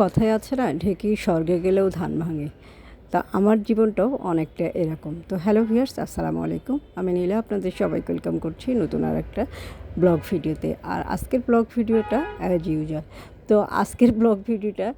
কথায় আছে না, ঢেকি স্বর্গে গেলেও ধান ভাঙে। তা আমার জীবনটাও অনেকটা এরকম। তো হ্যালো ভিয়ার্স আসসালামু আলাইকুম। আমি নীলা, আপনাদের সবাইকে ওয়েলকাম করছি নতুন আর একটা ব্লগ ভিডিওতে। আর আজকের ব্লগ ভিডিওটা অ্যাজ ইউজার তো আজকের ব্লগ ভিডিওটা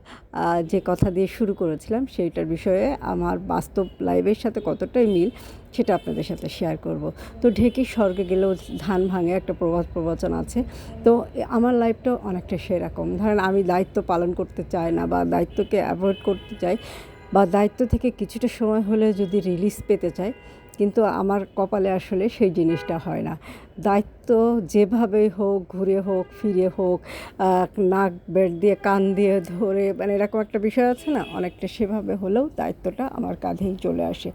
যে কথা দিয়ে শুরু করেছিলাম সেইটার বিষয়ে আমার বাস্তব লাইফের সাথে কতটাই মিল সেটা আপনাদের সাথে শেয়ার করব। তো ঢেকি স্বর্গে গেলেও ধান ভাঙে একটা প্রবাদ প্রবচন আছে। তো আমার লাইফটাও অনেকটা সেরকম ধরেন আমি দায়িত্ব পালন করতে চাই না বা দায়িত্বকে অ্যাভয়েড করতে চাই বা দায়িত্ব থেকে কিছুটা সময় হলে যদি রিলিজ পেতে চাই কিন্তু আমার কপালে আসলে সেই জিনিসটা হয় না। দায়িত্ব যেভাবে হোক, ঘুরে হোক, ফিরে হোক নাক বেড দিয়ে, কান দিয়ে ধরে মানে এরকম একটা বিষয় আছে না? অনেকটা সেভাবে হলেও দায়িত্বটা আমার কাঁধেই চলে আসে।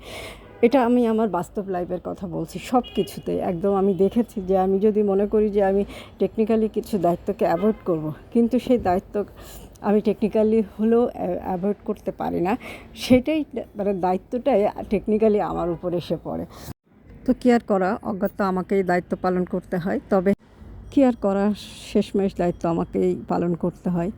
এটা আমি আমার বাস্তব লাইফের কথা বলছি সব কিছুতে একদম আমি দেখেছি যে, আমি যদি মনে করি যে, আমি টেকনিক্যালি কিছু দায়িত্বকে অ্যাভয়েড করব, কিন্তু সেই দায়িত্ব আমি টেকনিক্যালি হলেও অ্যাভয়েড করতে পারি না। সেটাই মানে দায়িত্বটাই টেকনিক্যালি আমার উপর এসে পড়ে। তো কি আর করা? অজ্ঞাত আমাকেই দায়িত্ব পালন করতে হয়। তবে কি আর করা? শেষমেশ দায়িত্ব আমাকেই পালন করতে হয়।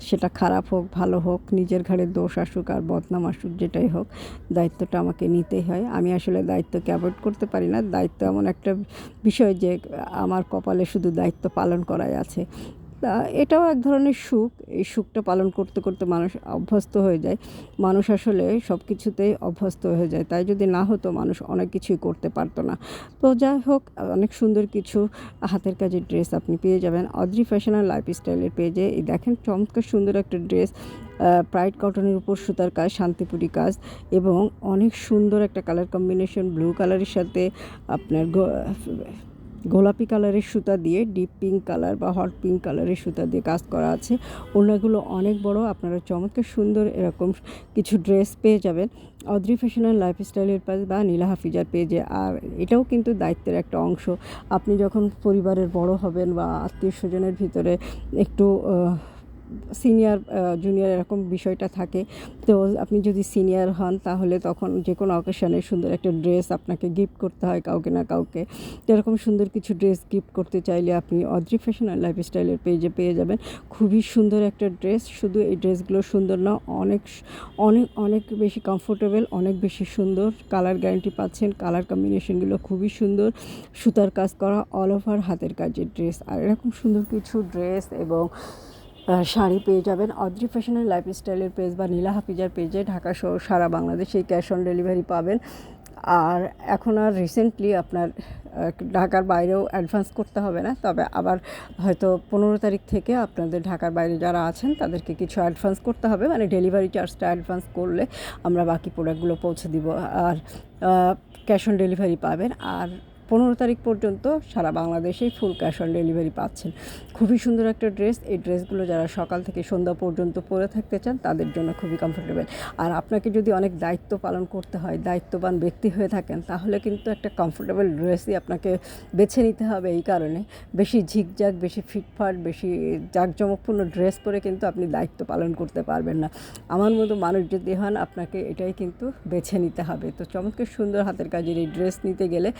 সেটা খারাপ হোক, ভালো হোক, নিজের ঘাড়ে দোষ আসুক আর বদনাম আসুক, যেটাই হোক, দায়িত্বটা আমাকে নিতেই হয়। আমি আসলে দায়িত্বকে অ্যাভয়েড করতে পারি না। দায়িত্ব এমন একটা বিষয় যে, আমার কপালে শুধু দায়িত্ব পালন করাই আছে। তা এটাও এক ধরনের সুখ। এই সুখটা পালন করতে করতে মানুষ অভ্যস্ত হয়ে যায়। মানুষ আসলে সব কিছুতেই অভ্যস্ত হয়ে যায়। তাই যদি না হতো, মানুষ অনেক কিছুই করতে পারতো না। তো যাই হোক, অনেক সুন্দর কিছু হাতের কাজের ড্রেস আপনি পেয়ে যাবেন। অদ্রি ফ্যাশন আর লাইফস্টাইলের পেজে। এই দেখেন, চমৎকার সুন্দর একটা ড্রেস। প্রাইড কটনের উপর সুতার কাজ, শান্তিপুরি কাজ এবং অনেক সুন্দর একটা কালার কম্বিনেশন ব্লু কালারের সাথে আপনার গোলাপি কালারের সুতা দিয়ে, ডিপ পিঙ্ক কালার বা হট পিঙ্ক কালারের সুতা দিয়ে কাজ করা আছে। ওনাগুলো অনেক বড়, আপনারা চমৎকার সুন্দর এরকম কিছু ড্রেস পেয়ে যাবেন। অদ্রি ফ্যাশন ফ্যাশনাল লাইফস্টাইলের পেজ বা নীলা হাফিজার পেজে আর এটাও কিন্তু দায়িত্বের একটা অংশ। আপনি যখন পরিবারের বড় হবেন বা আত্মীয় স্বজনের ভিতরে একটু সিনিয়র জুনিয়র এরকম বিষয়টা থাকে। তো আপনি যদি সিনিয়র হন, তাহলে তখন যে কোনো অকেশনে সুন্দর একটা ড্রেস আপনাকে গিফট করতে হয় কাউকে না কাউকে। এরকম সুন্দর কিছু ড্রেস গিফট করতে চাইলে আপনি অদ্রি ফ্যাশন আর লাইফস্টাইলের পেজে পেয়ে যাবেন। খুবই সুন্দর একটা ড্রেস শুধু এই ড্রেসগুলো সুন্দর না, অনেক অনেক অনেক বেশি কমফোর্টেবল অনেক বেশি সুন্দর। কালার গ্যারান্টি পাচ্ছেন। কালার কম্বিনেশনগুলো খুবই সুন্দর। সুতার কাজ করা অল ওভার হাতের কাজের ড্রেস আর এরকম সুন্দর কিছু ড্রেস এবং শাড়ি পেয়ে যাবেন। অদ্রি ফ্যাশনের লাইফস্টাইলের পেজ বা নীলা হাফিজার পেজে ঢাকা সহ সারা বাংলাদেশে ক্যাশ অন ডেলিভারি পাবেন। আর এখন আর রিসেন্টলি আপনার ঢাকার বাইরেও অ্যাডভান্স করতে হবে না। তবে আবার হয়তো পনেরো তারিখ থেকে আপনাদের ঢাকার বাইরে যারা আছেন, তাদেরকে কিছু অ্যাডভান্স করতে হবে। মানে ডেলিভারি চার্জটা অ্যাডভান্স করলে আমরা বাকি প্রোডাক্টগুলো পৌঁছে দিব। আর ক্যাশ অন ডেলিভারি পাবেন। আর পনেরো তারিখ পর্যন্ত সারা বাংলাদেশেই ফুল ক্যাশ অন ডেলিভারি পাচ্ছেন। খুবই সুন্দর একটা ড্রেস। এই ড্রেসগুলো যারা সকাল থেকে সন্ধ্যা পর্যন্ত পরে থাকতে চান, তাদের জন্য খুবই কমফোর্টেবল আর আপনাকে যদি অনেক দায়িত্ব পালন করতে হয়, দায়িত্ববান ব্যক্তি হয়ে থাকেন, তাহলে কিন্তু একটা কমফোর্টেবল ড্রেসই আপনাকে বেছে নিতে হবে এই কারণে। বেশি ঝিকঝাক, বেশি ফিটফাট, বেশি জাঁকজমকপূর্ণ ড্রেস পরে কিন্তু আপনি দায়িত্ব পালন করতে পারবেন না। আমার মতো মানুষ যদি হন, আপনাকে এটাই কিন্তু বেছে নিতে হবে। তো চমৎকার সুন্দর হাতের কাজের এই ড্রেস নিতে গেলে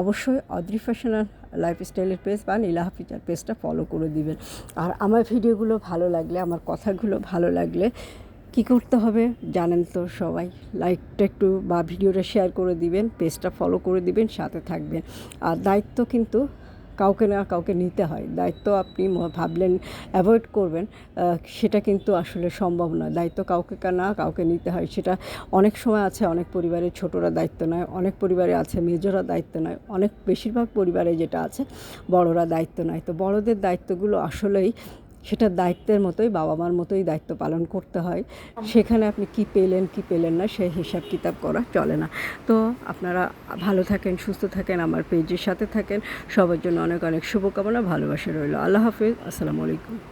অবশ্যই অদ্রি ফ্যাশনাল লাইফস্টাইলের পেজ বা নীলা হাফিজার পেজটা ফলো করে দিবেন। আর আমার ভিডিওগুলো ভালো লাগলে, আমার কথাগুলো ভালো লাগলে কি করতে হবে জানেন তো সবাই। লাইকটা একটু বা ভিডিওটা শেয়ার করে দিবেন, পেজটা ফলো করে দিবেন, সাথে থাকবেন। আর দায়িত্ব কিন্তু কাউকে না কাউকে নিতে হয়। দায়িত্ব আপনি ভাবলেন অ্যাভয়েড করবেন সেটা কিন্তু আসলে সম্ভব নয়। দায়িত্ব কাউকে না কাউকে নিতে হয়, সেটা অনেক সময় আছে, অনেক পরিবারে ছোটরা দায়িত্ব নেয়, অনেক পরিবারে আছে, মেজরা দায়িত্ব নেয়, অনেক বেশিরভাগ পরিবারে যেটা আছে, বড়রা দায়িত্ব নেয়। তো বড়দের দায়িত্বগুলো আসলেই সেটা দায়িত্বের মতোই বাবা মার মতোই দায়িত্ব পালন করতে হয়। সেখানে আপনি কি পেলেন কি পেলেন না সেই হিসাব কিতাব করা চলে না। তো আপনারা ভালো থাকেন, সুস্থ থাকেন, আমার পেজের সাথে থাকেন। সবার জন্য অনেক অনেক শুভকামনা, ভালোবাসা রইল। আল্লাহ হাফিজ, আসসালামু আলাইকুম।